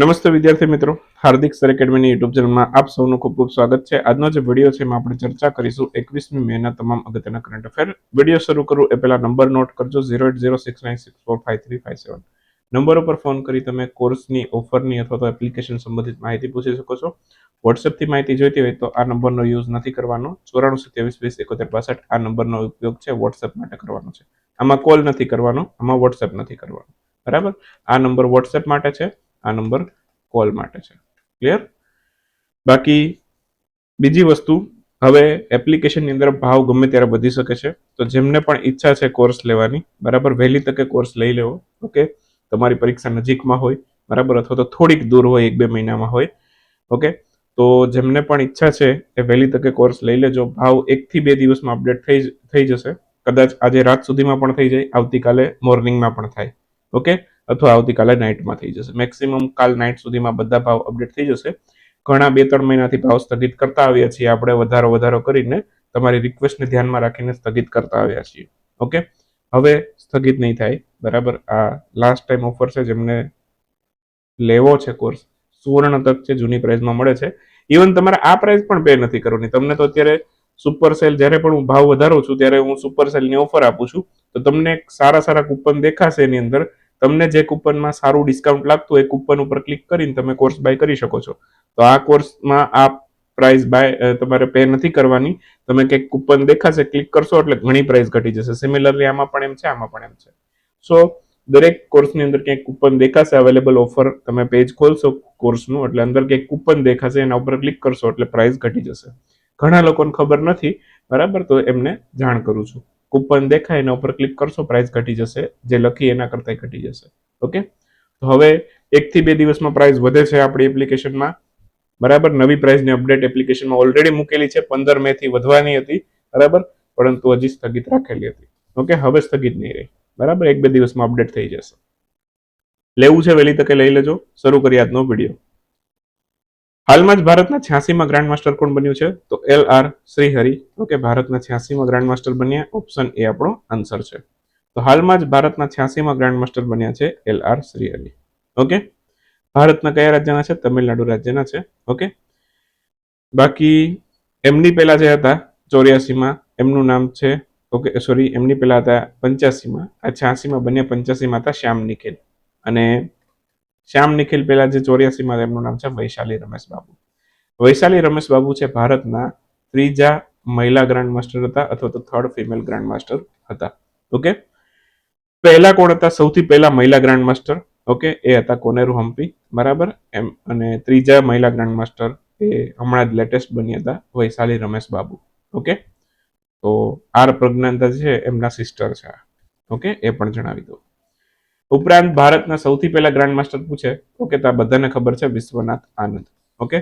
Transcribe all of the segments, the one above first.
નમસ્તે વિદ્યાર્થી મિત્રો. હાર્દિક સર એકેડમીની યુટ્યુબ ચેનલમાં આપ સૌનું ખૂબ ખૂબ સ્વાગત છે. આજનો જે વીડિયો છે એમાં આપણે ચર્ચા કરીશું એકવીસમી મેના તમામ અગત્યના કરંટ અફેર વીડિયો શરૂ કરું એ પહેલા નંબર નોટ કરજો zero eight zero six nine six four five three five seven number ઉપર ફોન કરી તમે કોર્સની, ઓફરની અથવા તો એપ્લિકેશન સંબંધિત માહિતી પૂછી શકો છો. વોટ્સએપથી માહિતી જોઈતી હોય તો આ નંબરનો યુઝ નથી કરવાનો. ચોરાણું સત્યાવીસ વીસ એકોતેર બાસઠ આ નંબરનો ઉપયોગ છે વોટ્સએપ માટે કરવાનો છે. આમાં કોલ નથી કરવાનો, આમાં વોટ્સએપ નથી કરવાનો. બરાબર? આ નંબર વોટ્સએપ માટે છે. આ નંબર કોલ માટે છે. ક્લિયર બાકી બીજી વસ્તુ, હવે એપ્લિકેશનની અંદર ભાવ ગમે ત્યારે વધી શકે છે. તો જેમને પણ ઈચ્છા છે કોર્સ લેવાની, બરાબર, વહેલી તકે કોર્સ લઈ લેવો, ઓકે? તમારી પરીક્ષા નજીકમાં હોય, બરાબર, અથવા તો થોડીક દૂર હોય, એક બે મહિનામાં હોય, ઓકે? તો જેમને પણ ઈચ્છા છે એ વહેલી તકે કોર્સ લઈ લેજો. ભાવ એકથી બે દિવસમાં અપડેટ થઈ થઈ જશે. કદાચ આજે રાત સુધીમાં પણ થઈ જાય, આવતીકાલે મોર્નિંગમાં પણ થાય, ઓકે? અથવા આવતીકાલે નાઇટમાં થઈ જશે. મેક્સિમમ કાલ નાઇટ સુધીમાં બધા ભાવ અપડેટ થઈ જશે. ઘણા બે ત્રણ મહિનાથી ભાવ સ્થગિત કરતા આવ્યા છીએ. આપણે વધારો વધારો કરીને તમારી રિક્વેસ્ટને ધ્યાનમાં રાખીને સ્થગિત કરતા આવ્યા છીએ. ઓકે હવે સ્થગિત નહીં થાય. બરાબર? આ લાસ્ટ ટાઈમ ઓફર છે જેમને લેવો છે કોર્સ સુવર્ણ તક છે, જૂની પ્રાઇઝમાં મળે છે. ઇવન તમારે આ પ્રાઇસ પણ પે નથી કરવાની. તમને તો અત્યારે સુપર સેલ જ્યારે પણ હું ભાવ વધારું છું, ત્યારે હું સુપર સેલની ઓફર આપું છું. તો તમને એક સારા સારા કૂપન દેખાશે એની અંદર. તમને જે કૂપનમાં સારું ડિસ્કાઉન્ટ લાગતું હોય એ કૂપન ઉપર ક્લિક કરીને તમે કોર્સ બાય કરી શકો છો. તો આ કોર્સમાં આ પ્રાઇસ બાય તમારે પે નથી કરવાની. તમે કંઈક કૂપન દેખાશે ક્લિક કરશો એટલે ઘણી પ્રાઇસ ઘટી જશે. સિમિલરલી આમાં પણ એમ છે, આમાં પણ એમ છે. સો દરેક કોર્સની અંદર ક્યાંક કૂપન દેખાશે અવેલેબલ ઓફર તમે પેજ ખોલશો કોર્સનું એટલે અંદર ક્યાંક કૂપન દેખાશે, એના ઉપર ક્લિક કરશો એટલે પ્રાઇસ ઘટી જશે. ઘણા લોકોને ખબર નથી, બરાબર? તો એમને જાણ કરું છું. કૂપન દેખાય એના ઉપર ક્લિક કરશો પ્રાઇસ ઘટી જશે. જે લખી એના કરતાં ઘટી જશે. ઓકે તો હવે એકથી બે દિવસમાં પ્રાઇસ વધે છે આપણી એપ્લિકેશનમાં બરાબર? નવી પ્રાઇસની અપડેટ એપ્લિકેશનમાં ઓલરેડી મૂકેલી છે. પંદર મે થી વધવાની હતી. બરાબર? પરંતુ હજી સ્થગિત રાખેલી હતી. ઓકે હવે સ્થગિત નહીં રહી. બરાબર? એક બે દિવસમાં અપડેટ થઈ જશે. લેવું છે વહેલી તકે લઈ લેજો. શરૂ કરી આજનો વીડિયો હાલમાં જ ભારતના છ્યાસીમાં ગ્રાન્ડ માસ્ટર કોણ બન્યું છે? તો એલ આર શ્રીહરિ. ઓકે ભારતના છ્યાસીમાં ગ્રાન્ડ માસ્ટર બન્યા ઓપ્શન એ આપણો આન્સર છે. તો હાલમાં જ ભારતના છ્યાસીમાં ગ્રાન્ડ માસ્ટર બન્યા છે એલ આર શ્રીહરિ. ઓકે ભારતના કયા રાજ્યના છે? તમિલનાડુ રાજ્યના છે. ઓકે બાકી એમની પહેલા જે હતા, ચોર્યાસીમાં, એમનું નામ છે ઓકે સોરી એમની પહેલા હતા પંચ્યાસીમાં. આ છ્યાસીમાં બન્યા પંચ્યાસીમાં હતા શ્યામ નિખિલ અને શ્યામ નિખિલ પહેલા જે ચોર્યાસીમાં એમનું નામ છે, વૈશાલી રમેશ બાબુ. વૈશાલી રમેશ બાબુ છે ભારતના ત્રીજા મહિલા ગ્રાન્ડ માસ્ટર હતા અથવા તો થર્ડ ફિમેલ ગ્રાન્ડ માસ્ટર હતા. ઓકે પહેલા કોણ હતા? સૌથી પહેલા મહિલા ગ્રાન્ડ માસ્ટર ઓકે એ હતા કોનેરુ હમ્પી બરાબર? એમ, અને ત્રીજા મહિલા ગ્રાન્ડ માસ્ટર એ હમણાં જ લેટેસ્ટ બન્યા હતા, વૈશાલી રમેશ બાબુ. ઓકે તો આર પ્રજ્ઞાનતા છે, એમના સિસ્ટર છે ઓકે એ પણ જણાવી દઉં. ઉપરાંત ભારતના સૌથી પહેલા ગ્રાન્ડ માસ્ટર પૂછે ઓકે તો આ બધાને ખબર છે વિશ્વનાથ આનંદ. ઓકે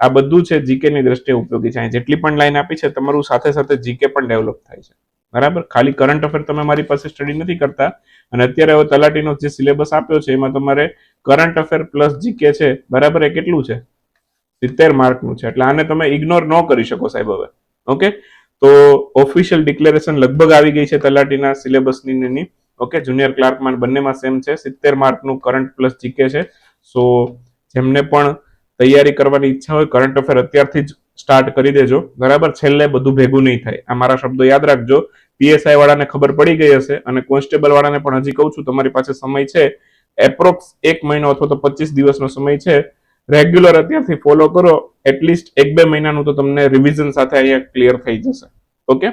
આ બધું છે જીકે ની દ્રષ્ટિએ ઉપયોગી છે. અહીં જેટલી પણ લાઈન આપી છે, તમારું સાથે સાથે જીકે પણ ડેવલપ થાય છે. બરાબર? ખાલી કરંટ અફેર તમે મારી પાસે સ્ટડી નથી કરતા. અને અત્યારે હવે તલાટીનો જે સિલેબસ આપ્યો છે, એમાં તમારે કરંટ અફેર પ્લસ જીકે છે. બરાબર? એ કેટલું છે? સિત્તેર માર્કનું છે. એટલે આને તમે ઇગ્નોર ન કરી શકો સાહેબ હવે. ઓકે તો ઓફિશિયલ ડિક્લેરેશન લગભગ આવી ગઈ છે તલાટીના સિલેબસની ઓકે જુનિયર ક્લાર્કમાં બંનેમાં સેમ છે. સિત્તેર માર્કનું કરંટ પ્લસ જીકે છે. સો જેમને પણ તૈયારી કરવાની ઈચ્છા હોય કરંટ અફેર અત્યારથી જ સ્ટાર્ટ કરી દેજો. બરાબર? છેલ્લે બધું ભેગું નહીં થાય. આ મારા શબ્દો યાદ રાખજો. પીએસઆઈ વાળાને ખબર પડી ગઈ હશે અને કોન્સ્ટેબલ વાળાને પણ હજી કહું છું, તમારી પાસે સમય છે. એપ્રોક્સ એક મહિનો અથવા તો પચીસ દિવસનો સમય છે. રેગ્યુલર અત્યારથી ફોલો કરો. એટલીસ્ટ એક બે મહિનાનું તો તમને રિવિઝન સાથે અહીંયા ક્લિયર થઈ જશે. ઓકે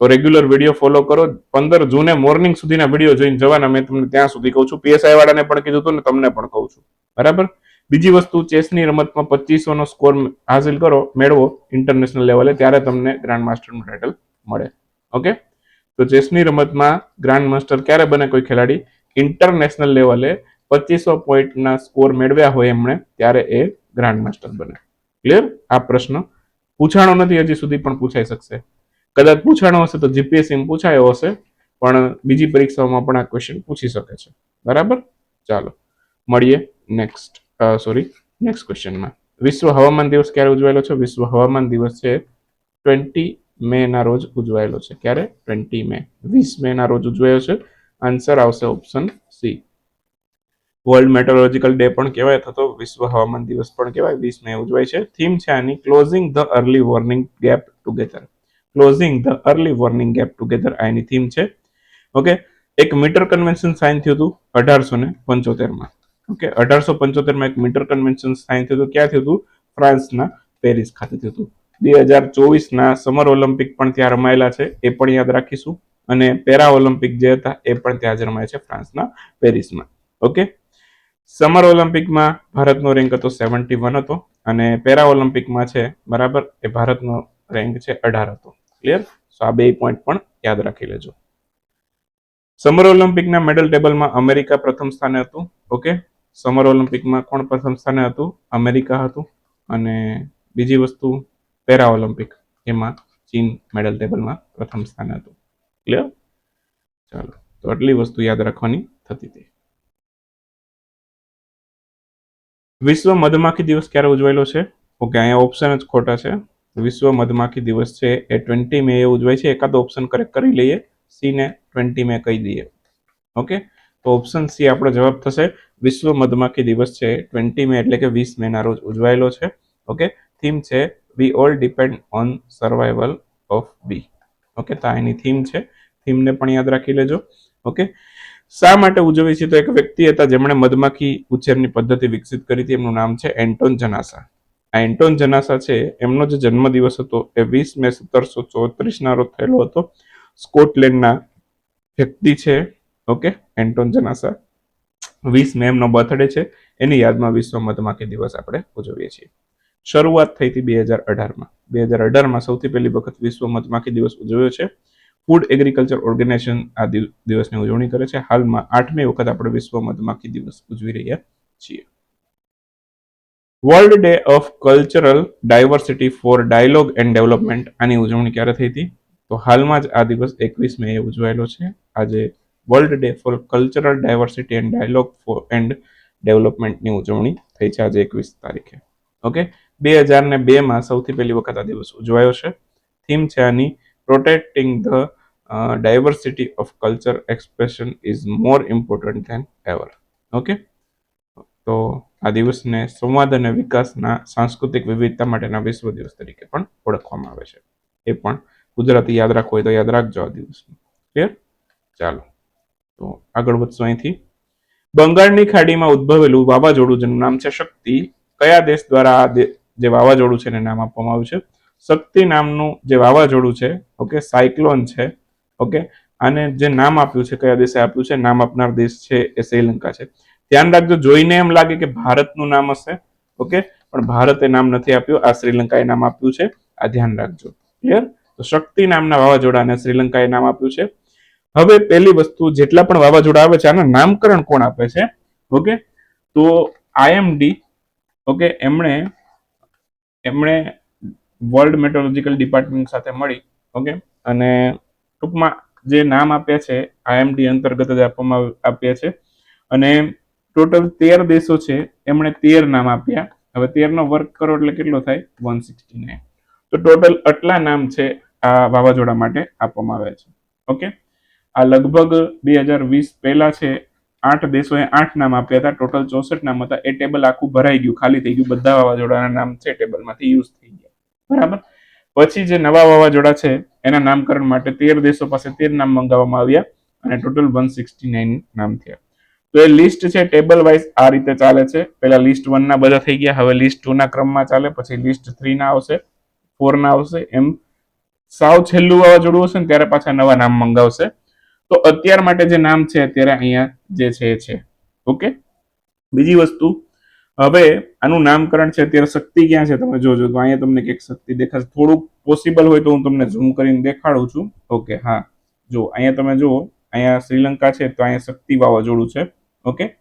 તો રેગ્યુલર વીડિયો ફોલો કરો. પંદર જૂને મોર્નિંગ સુધીના વીડિયો જોઈને જવાના મેં તમને ત્યાં સુધી કહું છું. પીએસઆઈ વાળાને પણ કીધું હતું ને તમને પણ કહું છું. બરાબર? બીજી વસ્તુ, ચેસની રમતમાં પચીસો નો સ્કોર હાસિલ કરો, મેળવો ઇન્ટરનેશનલ લેવલે ત્યારે તમને ગ્રાન્ડ માસ્ટરનું ટાઇટલ મળે. ઓકે તો ચેસની રમતમાં ગ્રાન્ડ માસ્ટર ક્યારે બને કોઈ ખેલાડી? ઇન્ટરનેશનલ લેવલે પચીસો પોઈન્ટના સ્કોર મેળવ્યા હોય એમણે, ત્યારે એ ગ્રાન્ડ માસ્ટર બને. ક્લિયર આ પ્રશ્ન પૂછાણો નથી, હજી સુધી પણ પૂછાઈ શકશે. કદાચ પૂછાણો હશે તો જીપીએસસી પૂછાયો હશે, પણ બીજી પરીક્ષાઓમાં પણ આ ક્વેશ્ચન પૂછી શકે છે. બરાબર? ચાલો, મળીએ નેક્સ્ટ સોરી નેક્સ્ટ ક્વેશ્ચનમાં વિશ્વ હવામાન દિવસ ક્યારે ઉજવાયેલો છે? વિશ્વ હવામાન દિવસ છે ટ્વેન્ટી મે ના રોજ ઉજવાયેલો છે. ક્યારે? Twenty May. વીસ મે ના રોજ ઉજવાયો છે. આન્સર આવશે option C world meteorological day પણ કહેવાય, અથવા તો વિશ્વ હવામાન દિવસ પણ કહેવાય. વીસ મે ઉજવાય છે. થીમ છે આની closing the early warning gap together closing the early warning gap together આ એની થીમ છે. ઓકે એક મીટર કન્વેન્શન સાઇન થયું હતું અઢારસો ને પંચોતેરમાં ઓકે અઢારસો પંચોતેરમાં એક મીટર કન્વેન્શન સાઇન થયું હતું. ક્યાં થયું હતું? ફ્રાન્સના પેરિસ ખાતે થયું હતું. બે હજાર ચોવીસના સમર ઓલિમ્પિક પણ ત્યાં રમાયેલા છે. એ પણ યાદ રાખીશું. અને પેરા ઓલિમ્પિક જે હતા, એ પણ ત્યાં જ રમાય છે ફ્રાન્સના પેરિસમાં. ઓકે સમર ઓલિમ્પિકમાં ભારતનો રેન્ક હતો સેવન્ટી વન હતો. અને પેરા ઓલિમ્પિકમાં છે, બરાબર? એ ભારતનો રેન્ક છે અઢાર હતો. ક્લિયર સો આ બે પોઈન્ટ પણ યાદ રાખી લેજો. સમર ઓલિમ્પિકના મેડલ ટેબલમાં અમેરિકા પ્રથમ સ્થાને હતું. ઓકે સમર ઓલિમ્પિકમાં કોણ પ્રથમ સ્થાને હતું? અમેરિકા હતું. અને બીજી વસ્તુ પેરા ઓલિમ્પિક એમાં ચીન મેડલ ટેબલમાં પ્રથમ સ્થાને હતું. ક્લિયર ચાલો. તો આટલી વસ્તુ યાદ રાખવાની થતી હતી. વિશ્વ મધમાખી દિવસ ક્યારે ઉજવાયેલો છે? ઓકે અહીંયા ઓપ્શન જ ખોટા છે. વિશ્વ મધમાખી દિવસ છે. એ ટ્વેન્ટી મે ઉજવાય છે. એકાદ ઓપ્શન કરેક્ટ કરી લઈએ. સી ને ટ્વેન્ટી મે કહી દઈએ. ઓકે તો ઓપ્શન સી આપણો જવાબ થશે. વિશ્વ મધમાખી દિવસ છે. ટ્વેન્ટી મે એટલે કે વીસ મેના રોજ ઉજવાયેલો છે. ઓકે થીમ છે we all depend on survival of bee okay તો એની થીમ છે. થીમને પણ યાદ રાખી લેજો. ઓકે શા માટે ઉજવી છે તો એક વ્યક્તિ હતા જેમણે મધમાખી ઉછેરની પદ્ધતિ વિકસિત કરી હતી. એમનું નામ છે એન્ટોન જનાસા. આ એન્ટોન જનાસા છે. એમનો જે જન્મદિવસ હતો એ વીસ મે સત્તરસો ચોત્રીસના રોજ થયેલો હતો. સ્કોટલેન્ડના વ્યક્તિ છે. Okay Anton Jansa. વીસ મે એમનો બર્થડે છે. એની યાદમાં વિશ્વ મધમાખી દિવસ આપણે ઉજવીએ છીએ. શરૂઆત થઈ હતી બે હજાર અઢારમાં. બે હજાર અઢારમાં સૌથી પહેલી વખત વિશ્વ મધમાખી દિવસ ઉજવ્યો છે. ફૂડ એગ્રીકલ્ચર ઓર્ગેનાઇઝેશન આ દિવ- દિવસની ઉજવણી કરે છે. હાલમાં આઠમી વખત આપણે વિશ્વ મધમાખી દિવસ ઉજવી રહ્યા છીએ. World day of cultural diversity for dialogue and development આની ઉજવણી ક્યારે થઈ હતી? તો હાલમાં જ આ દિવસ એકવીસ મે ઉજવાયેલો છે. આજે world day for cultural diversity and dialogue for and ડેવલપમેન્ટની ઉજવણી થઈ છે આજે એકવીસ તારીખે. ઓકે બે હજાર ને બેમાં સૌથી પહેલી વખત આ દિવસ ઉજવાયો છે. થીમ છે આની protecting the diversity of culture expression is more important than ever okay તો આ દિવસને સંવાદ અને વિકાસના સાંસ્કૃતિક વિવિધતા માટેના વિશ્વ દિવસ તરીકે પણ ઓળખવામાં આવે છે. એ પણ ગુજરાતી યાદ રાખવું હોય તો યાદ રાખજો આ દિવસનું. ક્લિયર ચાલો. તો આગળ વધશું અહીંથી. બંગાળની ખાડીમાં ઉદ્ભવેલું વાવાઝોડું જેનું નામ છે શક્તિ. કયા દેશ દ્વારા આ જે વાવાઝોડું છે એને નામ આપવામાં આવ્યું છે? શક્તિ નામનું જે વાવાઝોડું છે ઓકે સાયક્લોન છે ઓકે આને જે નામ આપ્યું છે, કયા દેશે આપ્યું છે? નામ આપનાર દેશ છે એ શ્રીલંકા છે. ધ્યાન રાખજો. જોઈને એમ લાગે કે ભારતનું નામ હશે. ઓકે પણ ભારતે નામ નથી આપ્યું. આ શ્રીલંકાએ નામ આપ્યું છે. આ ધ્યાન રાખજો. ક્લિયર તો શક્તિ નામના વાવાઝોડાને શ્રીલંકાએ નામ આપ્યું છે. હવે પહેલી વસ્તુ, જેટલા પણ વાવાઝોડા આવે છે, આના નામકરણ કોણ આપે છે? ઓકે તો આઈએમડી ઓકે એમણે એમણે વર્લ્ડ મેટ્રોલોજીકલ ડિપાર્ટમેન્ટ સાથે મળી ઓકે અને ટૂંકમાં જે નામ આપ્યા છે, આઈએમડી અંતર્ગત જ આપવામાં આપ્યા છે. અને ટોટલ તેર દેશો છે, એમણે તેર નામ આપ્યા. હવે તેરનો વર્ક કરો એટલે કેટલો થાય? વન સિક્સટી નાઇન તો ટોટલ આટલા નામ છે આ વાવાઝોડા માટે આપવામાં આવ્યા છે. ઓકે આ લગભગ બે હજાર વીસ પહેલા છે, આઠ દેશોએ આઠ નામ આપ્યા હતા. ટોટલ ચોસઠ નામ હતા. એ ટેબલ આખું ભરાઈ ગયું, ખાલી થઈ ગયું. બધા વાવાઝોડાના નામ છે ટેબલમાંથી યુઝ થઈ ગયા. બરાબર? પછી જે નવા વાવાઝોડા છે, એના નામકરણ માટે તેર દેશો પાસે તેર નામ મંગાવવામાં આવ્યા અને ટોટલ વન સિક્સટી નાઇન નામ થયા. તો એ લિસ્ટ છે ટેબલ વાઇઝ આ રીતે ચાલે છે. પહેલા લિસ્ટ વન ના બધા થઈ ગયા, હવે લિસ્ટ ટુ ના ક્રમમાં ચાલે, પછી લિસ્ટ થ્રી ના આવશે ફોર ના આવશે, એમ. સાવ છેલ્લું વાવાઝોડું હશે ને, ત્યારે પાછા નવા નામ મંગાવશે. તો અત્યાર માટે જે નામ છે, અત્યારે અહીંયા જે છે, એ છે. ઓકે? બીજી વસ્તુ, હવે આનું નામકરણ છે, અત્યારે શક્તિ ક્યાં છે, તમે જોજો. તો અહીંયા તમને કંઈક શક્તિ દેખાશે. થોડુંક પોસિબલ હોય તો હું તમને ઝૂમ કરીને દેખાડું છું. ઓકે, હા. જો અહીંયા તમે જુઓ, અહીંયા શ્રીલંકા છે, તો અહીંયા શક્તિ વાવાઝોડું છે. ઓકે?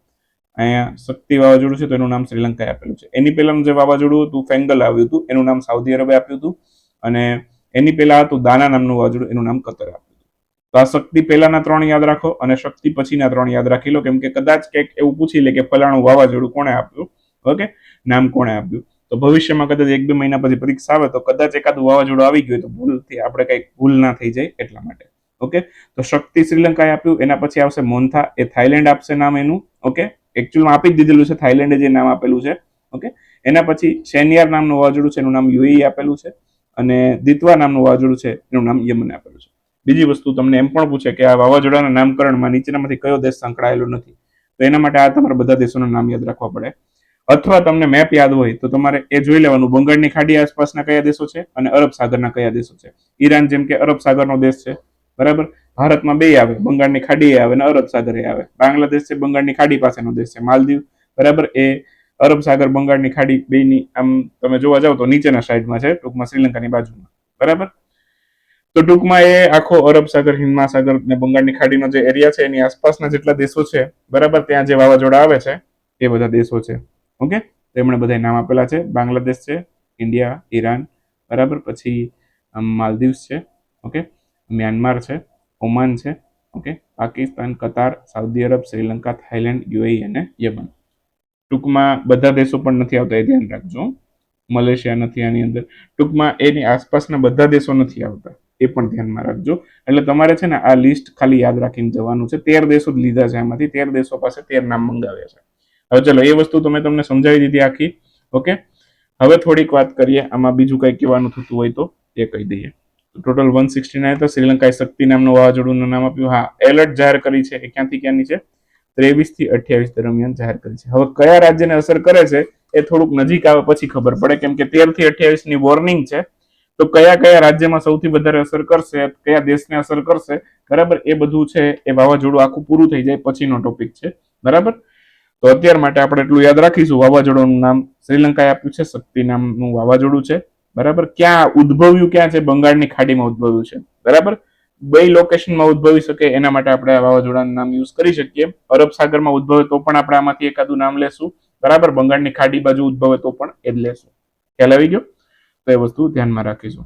અહીંયા શક્તિ વાવાઝોડું છે તો એનું નામ શ્રીલંકાએ આપેલું છે. એની પહેલાનું જે વાવાઝોડું હતું, ફેંગલ આવ્યું હતું, એનું નામ સાઉદી અરબે આપ્યું હતું. અને એની પહેલા હતું દાના નામનું વાવાઝોડું, એનું નામ કતર આપ્યું હતું. તો આ શક્તિ પહેલાના ત્રણ યાદ રાખો અને શક્તિ પછીના ત્રણ યાદ રાખી લો, કેમ કે કદાચ કંઈક એવું પૂછી લે કે ફલાણું વાવાઝોડું કોણે આપ્યું? ઓકે? નામ કોણે આપ્યું? તો ભવિષ્યમાં કદાચ એક બે મહિના પછી પરીક્ષા આવે તો કદાચ એકાદું વાવાઝોડું આવી ગયું તો ભૂલથી, આપણે કંઈક ભૂલ ના થઈ જાય એટલા માટે. ઓકે તો શક્તિ શ્રીલંકાએ આપ્યું, એના પછી આવશે મોન્થા. એ થાઈલેન્ડ આપશે નામ એનું. ઓકે એકચ્યુઅલમાં આપી જ દીધેલું છે થાઈલેન્ડે જે નામ આપેલું છે. ઓકે એના પછી શેનિયાર નામનું વાવાઝોડું છે, એનું નામ યુએઈ આપેલું છે. અને દિત્વા નામનું વાવાઝોડું છે, એનું નામ યમન આપેલું છે. બીજી વસ્તુ તમને એમ પણ પૂછે કે આ વાવાઝોડાના નામકરણમાં નીચેનામાંથી કયો દેશ સંકળાયેલો નથી? તો એના માટે આ તમારે બધા દેશોના નામ યાદ રાખવા પડે. અથવા તમને મેપ યાદ હોય, તો તમારે એ જોઈ લેવાનું. બંગાળની ખાડી આસપાસના કયા દેશો છે અને અરબ સાગરના કયા દેશો છે? ઈરાન જેમ કે અરબ સાગરનો દેશ છે. બરાબર? ભારતમાં બે આવે, બંગાળની ખાડી આવે અને અરબ સાગર આવે. બાંગ્લાદેશ છે, બંગાળની ખાડી પાસેનો દેશ છે, માલદીવ. બરાબર? એ અરબ સાગર, બંગાળની ખાડી બેની, આમ તમે જોવા જાવ તો નીચેના સાઈડમાં છે, ટૂંકમાં શ્રીલંકાની બાજુમાં. બરાબર? તો ટૂંકમાં એ આખો અરબ સાગર હિન્દ મહાસાગર ને બંગાળની ખાડીનો જે એરિયા છે, એની આસપાસના જેટલા દેશો છે, બરાબર? ત્યાં જે વાવાઝોડા આવે છે, એ બધા દેશો છે. ઓકે? તેમણે બધા નામ આપેલા છે. બાંગ્લાદેશ છે, ઇન્ડિયા, ઈરાન, બરાબર? પછી માલદીવ્સ છે. ઓકે? મ્યાનમાર છે, ઓમાન છે, okay, Pakistan, Qatar, Saudi Arab, Sri Lanka Thailand UAE અને યમન. ટૂંકમાં બધા દેશો પણ નથી આવતા, એ ધ્યાન રાખજો. મલેશિયા નથી આની અંદર. ટૂંકમાં એની આસપાસના બધા દેશો નથી આવતા, એ પણ ધ્યાનમાં રાખજો. એટલે તમારે છે ને આ લિસ્ટ ખાલી યાદ રાખીને જવાનું છે. તેર દેશો જ લીધા છે એમાંથી તેર દેશો પાસે તેર નામ મંગાવ્યા છે. હવે ચલો, એ વસ્તુ તો મેં તમને સમજાવી દીધી આખી, ઓકે? હવે થોડીક વાત કરીએ. આમાં બીજું કંઈ કહેવાનું થતું હોય તો, એ કહી દઈએ. ટોટલ વન સિક્સટી નાઇન તો શ્રીલંકાએ શક્તિ નામનું વાવાઝોડુંનું નામ આપ્યું. હા એલર્ટ જાહેર કરી છે એ ક્યાંથી ક્યાંની છે? ત્રેવીસથી અઠ્યાવીસ દરમિયાન જાહેર કરી છે. હવે કયા રાજ્યને અસર કરે છે એ થોડુંક નજીક આવે પછી ખબર પડે, કેમ કે તેરથી અઠ્યાવીસની વોર્નિંગ છે. તો કયા કયા રાજ્યમાં સૌથી વધારે અસર કરશે, કયા દેશને અસર કરશે, બરાબર? એ બધું છે, એ વાવાઝોડું આખું પૂરું થઈ જાય પછીનો ટોપિક છે. બરાબર? તો અત્યાર માટે આપણે એટલું યાદ રાખીશું. વાવાઝોડાનું નામ શ્રીલંકાએ આપ્યું છે, શક્તિ નામનું વાવાઝોડું છે. બરાબર? ક્યાં ઉદ્ભવ્યું ક્યાં છે? બંગાળની ખાડીમાં ઉદ્ભવ્યું છે. બરાબર? બે લોકેશનમાં ઉદ્ભવી શકે એના માટે આપણે વાવાઝોડાનું નામ યુઝ કરી શકીએ. અરબ સાગરમાં ઉદ્ભવે તો પણ આપણે આમાંથી એકાદું નામ લેશું. બરાબર? બંગાળની ખાડી બાજુ ઉદ્ભવે તો પણ એ જ લેશું. ખ્યાલ આવી ગયો? તો એ વસ્તુ ધ્યાનમાં રાખીશું.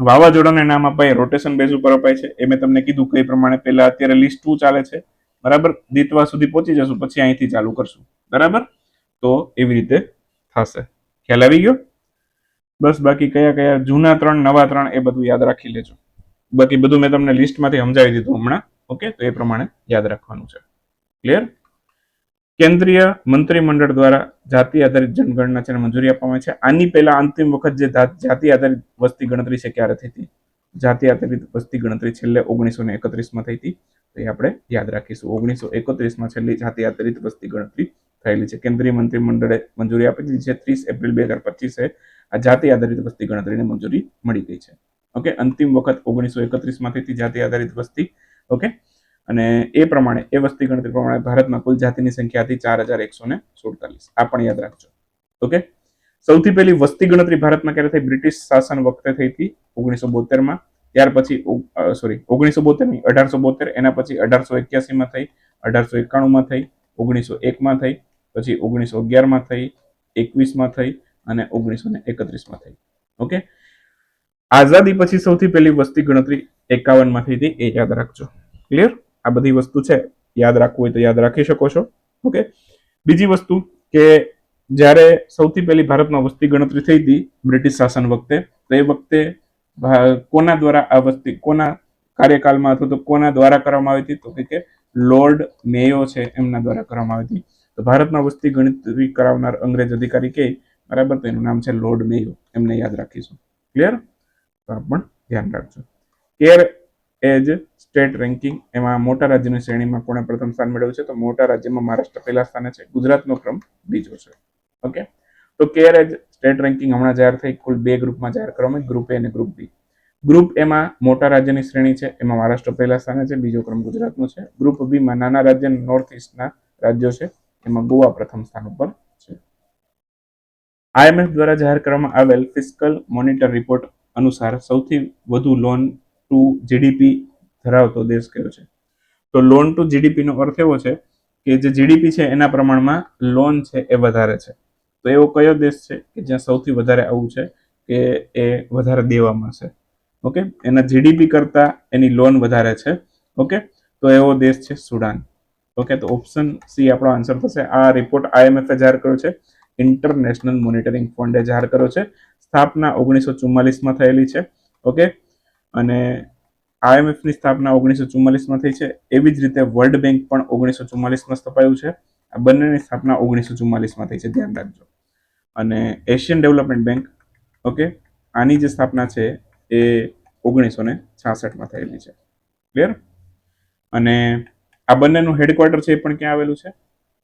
વાવાઝોડાને નામ અપાય રોટેશન બેઝ ઉપર અપાય છે. એ મેં તમને કીધું કઈ પ્રમાણે પહેલા અત્યારે લિસ્ટ ટુ ચાલે છે. બરાબર? દીતવા સુધી પહોંચી જશું, પછી અહીંથી ચાલુ કરશું. બરાબર? તો એવી રીતે થશે. ખ્યાલ આવી ગયો? બસ બાકી કયા કયા જૂના ત્રણ, નવા ત્રણ એ બધું યાદ રાખી લેજો. બાકી બધું મેં તમને લિસ્ટમાંથી સમજાવી દીધું હમણાં. ઓકે? તો એ પ્રમાણે યાદ રાખવાનું છે. ક્લિયર કેન્દ્રીય મંત્રીમંડળ દ્વારા જાતિ આધારિત જનગણના છે મંજૂરી આપવામાં છે. આની પહેલા અંતિમ વખત જે જાતિ આધારિત વસ્તી ગણતરી છે ક્યારે થઈ હતી? જાતિ આધારિત વસ્તી ગણતરી છેલ્લે ઓગણીસો ને એકત્રીસમાં થઈ હતી. તો એ આપણે યાદ રાખીશું. ઓગણીસો એકત્રીસમાં છેલ્લી જાતિ આધારિત વસ્તી ગણતરી થયેલી છે. કેન્દ્રીય મંત્રીમંડળે મંજૂરી આપી દીધી છે. ત્રીસ એપ્રિલ બે હજાર પચીસે આ જાતિ આધારિત વસ્તી ગણતરીને મંજૂરી મળી ગઈ છે. ઓકે? અંતિમ વખત ઓગણીસો એકત્રીસમાંથી જાતિ આધારિત વસ્તી. ઓકે? અને એ પ્રમાણે, એ વસ્તી ગણતરી પ્રમાણે ભારતમાં કુલ જાતિની સંખ્યા હતી ચાર હજાર એકસો ને સુડતાલીસ. આ પણ યાદ રાખજો. ઓકે? સૌથી પહેલી વસ્તી ગણતરી ભારતમાં ક્યારે થઈ? બ્રિટિશ શાસન વખતે થઈ હતી ઓગણીસો બોતેરમાં. ત્યાર પછી સોરી ઓગણીસો બોતેરની અઢારસો બોતેર. એના પછી અઢારસો એક્યાસીમાં થઈ, અઢારસો એકાણુંમાં થઈ, ઓગણીસો એકમાં થઈ પછી ઓગણીસો અગિયારમાં થઈ, એકવીસમાં થઈ અને ઓગણીસો ને એકત્રીસમાં થઈ. ઓકે? આઝાદી પછી સૌથી પહેલી વસ્તી ગણતરી એકાવનમાં થઈ હતી, એ યાદ રાખજો. ક્લિયર આ બધી વસ્તુ છે, યાદ રાખવું હોય તો યાદ રાખી શકો છો. ઓકે? બીજી વસ્તુ કે જ્યારે સૌથી પહેલી ભારતમાં વસ્તી ગણતરી થઈ હતી બ્રિટિશ શાસન વખતે, તો એ વખતે કોના દ્વારા આ વસ્તી, કોના કાર્યકાળમાં અથવા તો કોના દ્વારા કરવામાં આવી હતી? તો કે લોર્ડ મેયો છે, એમના દ્વારા કરવામાં આવી હતી. તો ભારતમાં વસ્તી ગણતરી કરાવનાર અંગ્રેજ અધિકારી કે, બરાબર, તો એનું નામ છે લોર્ડ મેયો. એમને યાદ રાખીશું. ક્લિયર તો આ પણ ધ્યાન રાખજો. કેર એજ સ્ટેટ રેન્કિંગ એમાં મોટા રાજ્યની શ્રેણીમાં કોણે પ્રથમ સ્થાન મેળવ્યું છે? તો મોટા રાજ્યમાં મહારાષ્ટ્ર પહેલા સ્થાને છે. ગુજરાતનો ક્રમ બીજો છે. ઓકે તો કેર એજ સ્ટેટ રેન્કિંગ હમણાં જાહેર થઈ. કુલ બે ગ્રુપમાં જાહેર કરવામાં ગ્રુપ એ અને ગ્રુપ બી ગ્રુપ એમાં મોટા રાજ્યની શ્રેણી છે. એમાં મહારાષ્ટ્ર પહેલા સ્થાને છે. બીજો ક્રમ ગુજરાતનો છે. ગ્રુપ બીમાં નાના રાજ્ય નોર્થ ઇસ્ટના રાજ્યો છે. એમાં ગોવા પ્રથમ સ્થાન ઉપર છે. આઈએમએફ દ્વારા જાહેર કરવામાં આવેલ ફિસ્કલ મોનિટર રિપોર્ટ અનુસાર સૌથી વધુ લોન ટુ જીડીપી ધરાવતો દેશ કયો છે? તો લોન ટુ જીડીપીનો અર્થ એવો છે કે જે જીડીપી છે એના પ્રમાણમાં લોન છે એ વધારે છે. તો એવો કયો દેશ છે કે જ્યાં સૌથી વધારે આવું છે કે એ વધારે દેવામાં છે? ઓકે? એના જીડીપી કરતાં એની લોન વધારે છે. ઓકે? તો એવો દેશ છે સુડાન. ઓકે, તો ઓપ્શન સી આપણો આન્સર થશે. આ રિપોર્ટ આઈએમએફે જાહેર કર્યો છે. ઇન્ટરનેશનલ મોનિટરિંગ ફંડે જાહેર કર્યો છે. સ્થાપના ઓગણીસો ચુમ્માલીસમાં થયેલી છે. ઓકે, અને આઈએમએફની સ્થાપના ઓગણીસો ચુમ્માલીસમાં થઈ છે. એવી જ રીતે વર્લ્ડ બેંક પણ ઓગણીસો ચુમ્માલીસમાં સ્થપાયું છે. આ બંનેની સ્થાપના ઓગણીસો ચુમ્માલીસમાં થઈ છે. ધ્યાન રાખજો. અને એશિયન ડેવલપમેન્ટ બેંક ઓકે, આની જે સ્થાપના છે એ ઓગણીસો ને છાસઠમાં થયેલી છે. ક્લિયર અને આ બંનેનું હેડક્વાર્ટર છે એ પણ ક્યાં આવેલું છે?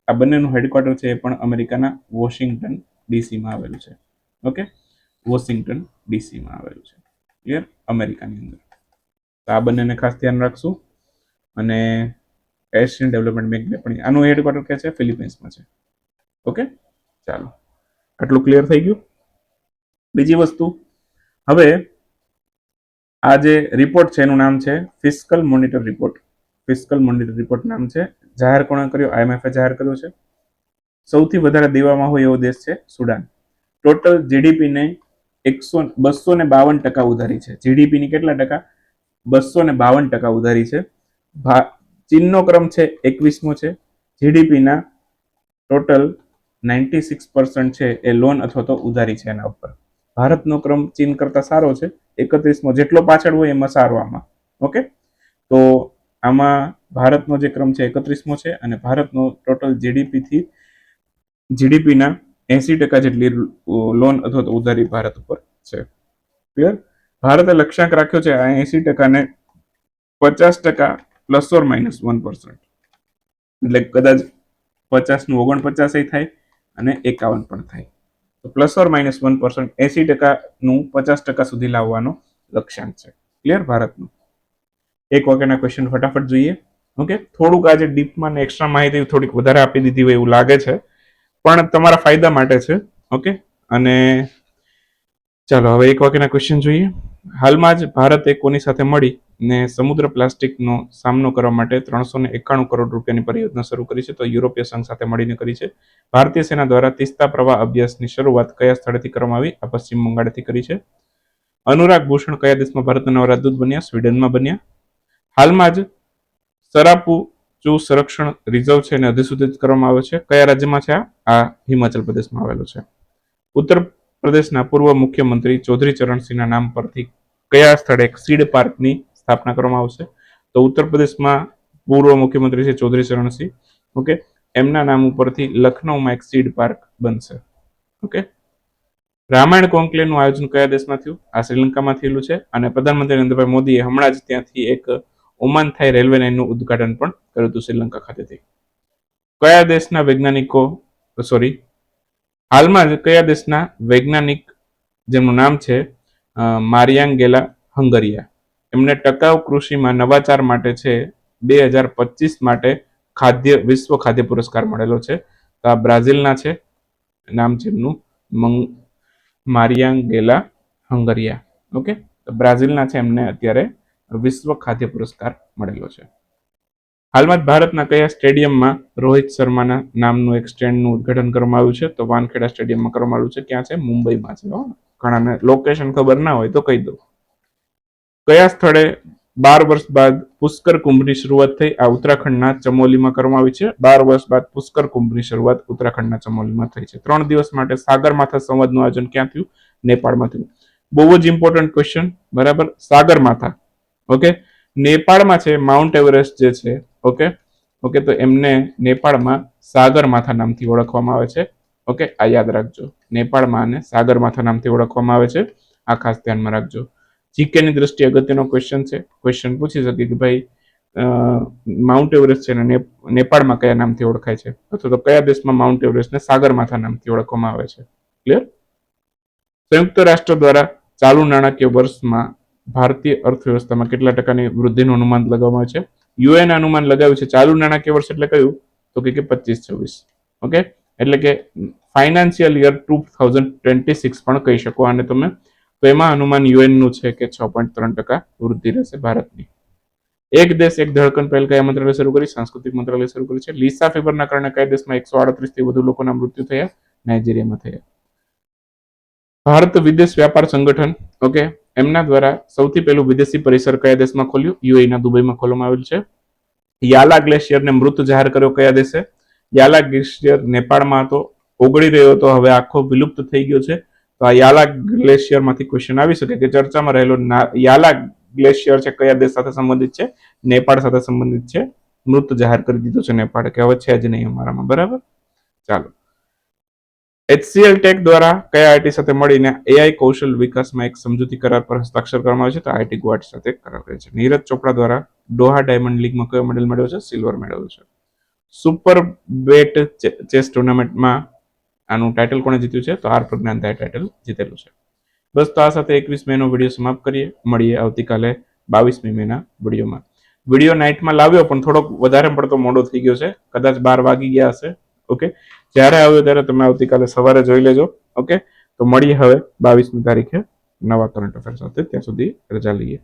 આ બંનેનું હેડક્વાર્ટર છે એ પણ અમેરિકાના વોશિંગ્ટન ડીસીમાં આવેલું છે. ઓકે વોશિંગ્ટન ડીસીમાં આવેલું છે. ક્લિયર અમેરિકાની અંદર. તો આ બંનેને ખાસ ધ્યાન રાખશું. અને એશિયન ડેવલપમેન્ટ બેંકને પણ આનું હેડક્વાર્ટર ક્યાં છે? ફિલિપિન્સમાં છે. ઓકે ચાલો. આટલું ક્લિયર થઈ ગયું? બીજી વસ્તુ. હવે આ જે રિપોર્ટ છે એનું નામ છે fiscal monitor report fiscal monitor report નામ છે. જાહેર કોણે કર્યો? આઈએમએફે જાહેર કર્યો છે. સૌથી વધારે દેવામાં હોય એવો દેશ છે સુડાન. ટોટલ જીડીપીને એકસો બસો ને બાવન ટકા ઉધારી છે. જીડીપીની કેટલા ટકા? બસો ને બાવન ટકા ઉધારી છે. ભા, ચીનનો ક્રમ છે એકવીસમો છે. જીડીપીના ટોટલ નાઇન્ટી સિક્સ પર્સન્ટ છે એ લોન અથવા તો ઉધારી છે એના ઉપર. ભારતનો ક્રમ ચીન કરતાં સારો છે. એકત્રીસમો, જેટલો પાછળ હોય એમાં સારો આમાં ઓકે? તો આમાં ભારતનો જે ક્રમ છે એકત્રીસમો છે અને ભારતનો ટોટલ જીડીપીથી જીડીપીના એસી ટકા જેટલી લોન અથવા તો ઉધારી ભારત ઉપર છે. ક્લિયર ભારતે લક્ષ્યાંક રાખ્યો છે આ એસી ટકાને પચાસ ટકા plus or minus one percent એટલે કદાચ પચાસનું ઓગણપચાસ થાય અને એકાવન પણ થાય. તો plus or minus one percent એસી ટકાનું પચાસ ટકા સુધી લાવવાનો લક્ષ્યાંક છે. ક્લિયર ભારતનું. એક વાગ્યાના ક્વેશ્ચન ફટાફટ જોઈએ. ઓકે થોડુંક આજે ડીપમાં ને એક્સ્ટ્રા માહિતી થોડીક વધારે આપી દીધી હોય એવું લાગે છે. પણ તમારા ફાયદા માટે છે. ઓકે અને ચાલો, હવે એક વાગ્યાના ક્વેશ્ચન જોઈએ. હાલમાં જ ભારતે કોની સાથે મળી ને સમુદ્ર પ્લાસ્ટિકનો સામનો કરવા માટે ત્રણસો ને એકાણું કરોડ રૂપિયાની પરિયોજના શરૂ કરી છે તો યુરોપીય સંઘ સાથે મળીને કરી છે. ભારતીય સેના દ્વારા તિસ્તા પ્રવાહ અભ્યાસની શરૂઆત કયા સ્થળેથી કરવામાં આવી? આ પશ્ચિમ બંગાળથી કરી છે. અનુરાગ ભૂષણ કયા દેશમાં ભારતના રાજદૂત બન્યા? સ્વીડનમાં બન્યા? હાલમાં જ સરાપુ જો સંરક્ષણ રિઝર્વ છે એને અધિસૂચિત કરવામાં આવ્યો છે. કયા રાજ્યમાં છે આ? હિમાચલ પ્રદેશમાં આવેલો છે. ઉત્તર પ્રદેશના પૂર્વ મુખ્યમંત્રી ચૌધરી ચરણસિંહના નામ પરથી કયા સ્થળે સીડ પાર્કની સ્થાપના કરવામાં આવશે? તો ઉત્તર પ્રદેશમાં પૂર્વ મુખ્યમંત્રી છે ચૌધરી ચરણસિંહ. ઓકે? એમના નામ ઉપરથી લખનૌમાં એક સીડ પાર્ક બનશે. ઓકે? રામાયણ કોન્કલેવનું આયોજન કયા દેશમાં થયું? આ શ્રીલંકામાં થયેલું છે અને પ્રધાનમંત્રી નરેન્દ્રભાઈ મોદીએ હમણાં જ ત્યાંથી એક ઓમાન થાઈ રેલવે લાઇનનું ઉદ્ઘાટન પણ કર્યું હતું શ્રીલંકા ખાતેથી. કયા દેશના વૈજ્ઞાનિકો સોરી હાલમાં જ કયા દેશના વૈજ્ઞાનિક જેમનું નામ છે મારિયાંગેલા હંગરિયા. એમને ટકાઉ કૃષિમાં નવાચાર માટે છે, બે હજાર પચીસ માટે ખાદ્ય, વિશ્વ ખાદ્ય પુરસ્કાર મળેલો છે. તો આ બ્રાઝિલના છે, નામ છે એમનું મંગ મારિયાંગેલા હંગરિયા. ઓકે? તો બ્રાઝિલના છે એમને અત્યારે વિશ્વ ખાદ્ય પુરસ્કાર મળેલો છે. હાલમાં જ ભારતના કયા સ્ટેડિયમમાં રોહિત શર્માના નામનું એક સ્ટેન્ડનું ઉદઘાટન કરવામાં આવ્યું છે? તો વાનખેડા સ્ટેડિયમમાં કરવામાં આવ્યું છે. ક્યાં છે? મુંબઈમાં છે ઘણાને લોકેશન ખબર ના હોય તો કહી દઉં. કયા સ્થળે બાર વર્ષ બાદ પુષ્કર કુંભની શરૂઆત થઈ? આ ઉત્તરાખંડના ચમોલીમાં કરવામાં આવી છે. બાર વર્ષ બાદ પુષ્કર કુંભની શરૂઆત ઉત્તરાખંડના ચમોલીમાં થઈ છે. ત્રણ દિવસ માટે સાગરમાથા સંવાદનું આયોજન ક્યાં થયું? નેપાળમાં થયું. બહુ જ ઇમ્પોર્ટન્ટ ક્વેશ્ચન બરાબર? સાગરમાથા ઓકે નેપાળમાં છે માઉન્ટ એવરેસ્ટ જે છે ઓકે ઓકે તો એમને નેપાળમાં સાગરમાથા નામથી ઓળખવામાં આવે છે. ઓકે આ યાદ રાખજો. નેપાળમાં આને સાગરમાથા નામથી ઓળખવામાં આવે છે. આ ખાસ ધ્યાનમાં રાખજો. જીકેની દ્રષ્ટિએ અગત્યનો ક્વેશ્ચન છે. ક્વેશ્ચન પૂછી શકે કે ભાઈ માઉન્ટ એવરેસ્ટ છે ને નેપાળમાં કયા નામથી ઓળખાય છે? અથવા તો કયા દેશમાં માઉન્ટ એવરેસ્ટને સાગરમાથા નામથી ઓળખવામાં આવે છે? ક્લિયર સંયુક્ત રાષ્ટ્ર દ્વારા ચાલુ નાણાકીય વર્ષમાં ભારતીય અર્થવ્યવસ્થામાં કેટલા ટકાની વૃદ્ધિનું અનુમાન લગાવવામાં છે? યુએન અનુમાન લગાવ્યું છે. ચાલુ નાણાકીય વર્ષ એટલે કયું તો કે પચીસ, છવ્વીસ. ઓકે? એટલે કે financial year two thousand twenty six પણ કહી શકો અને તમે. તો એમાં અનુમાન યુએનનું છે કે છ પોઈન્ટ ત્રણ ટકા વૃદ્ધિ રહેશે ભારતની. એક દેશ, એક ધડકન પહેલ કયા મંત્રાલય શરૂ કરી? સાંસ્કૃતિક મંત્રાલય શરૂ કરી છે. લીસા ફીવરના કારણે કયા દેશમાં એકસો આડત્રીસથી વધુ લોકોના મૃત્યુ થયા? નાઇજીરિયામાં થયા. ભારત વિદેશ વ્યાપાર સંગઠન ઓકે એમના દ્વારા સૌથી પહેલું વિદેશી પરિસર કયા દેશમાં ખોલ્યું? યુએઈના દુબઈમાં ખોલવામાં આવેલ છે. યાલા ગ્લેશિયરને મૃત જાહેર કર્યો કયા દેશે? યાલા ગ્લેશિયર નેપાળમાં હતો, ઓગળી રહ્યો હતો, હવે આખો વિલુપ્ત થઈ ગયો છે. તો આ યાલા ગ્લેશિયરમાંથી ક્વેશ્ચન આવી શકે કે ચર્ચામાં રહેલો યાલા ગ્લેશિયર છે કયા દેશ સાથે સંબંધિત છે? નેપાળ સાથે સંબંધિત છે. મૃત જાહેર કરી દીધો છે નેપાળ, કે હવે છે જ નહીં અમારામાં, બરાબર? ચાલો. એચસીએલ ટેક દ્વારા કયા આઈટી સાથે મળીને એઆઈ કૌશલ વિકાસમાં એક સમજૂતી કરાર પર હસ્તાક્ષર કરવામાં આવે છે? તો આઈટી ગુવાહાટી સાથે કરાર કરે છે. નીરજ ચોપડા દ્વારા ડોહા ડાયમંડ લીગમાં કયો મેડલ મેળવ્યો છે? સિલ્વર મેળવ્યો છે. સુપર બેટ ચેસ ટુર્નામેન્ટમાં આનું ટાઇટલ કોણે જીત્યું છે? તો આર પ્રજ્ઞાનતાએ ટાઇટલ જીતેલું છે. બસ તો આ સાથે એકવીસ મેનો વીડિયો સમાપ્ત કરીએ. મળીએ આવતીકાલે બાવીસમી મેના વિડીયોમાં. વીડિયો નાઇટમાં લાવ્યો, પણ થોડોક વધારે પડતો મોડો થઈ ગયો છે. કદાચ બાર વાગી ગયા હશે. ઓકે? જ્યારે આવ્યો ત્યારે તમે આવતીકાલે સવારે જોઈ લેજો, ઓકે? તો મળીએ હવે બાવીસમી તારીખે નવા કરંટ અફેર સાથે. ત્યાં સુધી રજા લઈએ.